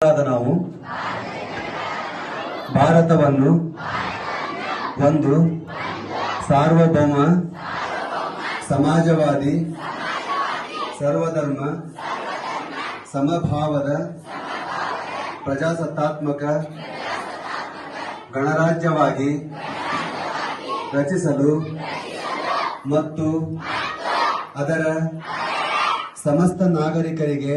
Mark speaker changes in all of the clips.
Speaker 1: ನಾವು ಭಾರತವನ್ನು ಒಂದು ಸಾರ್ವಭೌಮ ಸಮಾಜವಾದಿ ಸರ್ವಧರ್ಮ ಸಮಭಾವದ ಪ್ರಜಾಸತ್ತಾತ್ಮಕ ಗಣರಾಜ್ಯವಾಗಿ ರಚಿಸಲು ಮತ್ತು ಅದರ ಸಮಸ್ತ ನಾಗರಿಕರಿಗೆ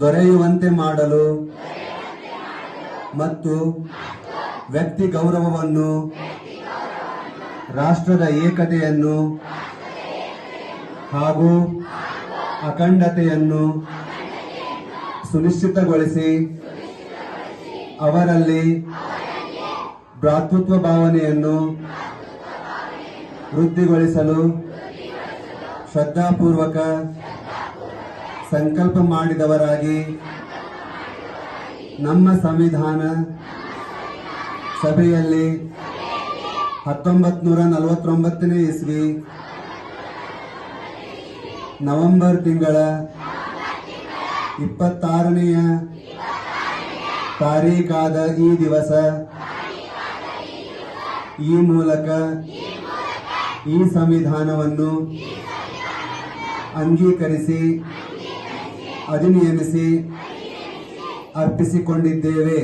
Speaker 1: ದೊರೆಯುವಂತೆ ಮಾಡಲು ಮತ್ತು ವ್ಯಕ್ತಿ ಗೌರವವನ್ನು ರಾಷ್ಟ್ರದ ಏಕತೆಯನ್ನು ಹಾಗೂ ಅಖಂಡತೆಯನ್ನು ಸುನಿಶ್ಚಿತಗೊಳಿಸಿ ಅವರಲ್ಲಿ ಭ್ರಾತೃತ್ವ ಭಾವನೆಯನ್ನು ವೃದ್ಧಿಗೊಳಿಸಲು ಶ್ರದ್ಧಾಪೂರ್ವಕ ಸಂಕಲ್ಪ ಮಾಡಿದವರಾಗಿ ನಮ್ಮ ಸಂವಿಧಾನ ಸಭೆಯಲ್ಲಿ ಹತ್ತೊಂಬತ್ ನೂರ ನಲವತ್ತೊಂಬತ್ತನೇ ಇಸ್ವಿ ನವೆಂಬರ್ ತಿಂಗಳ ಇಪ್ಪತ್ತಾರನೆಯ ತಾರೀಕಾದ ಈ ದಿವಸ ಈ ಮೂಲಕ ಈ ಸಂವಿಧಾನವನ್ನು ಅಂಗೀಕರಿಸಿ ಅಧಿನಿಯಮಿಸಿ ಅರ್ಪಿಸಿಕೊಂಡಿದ್ದೇವೆ.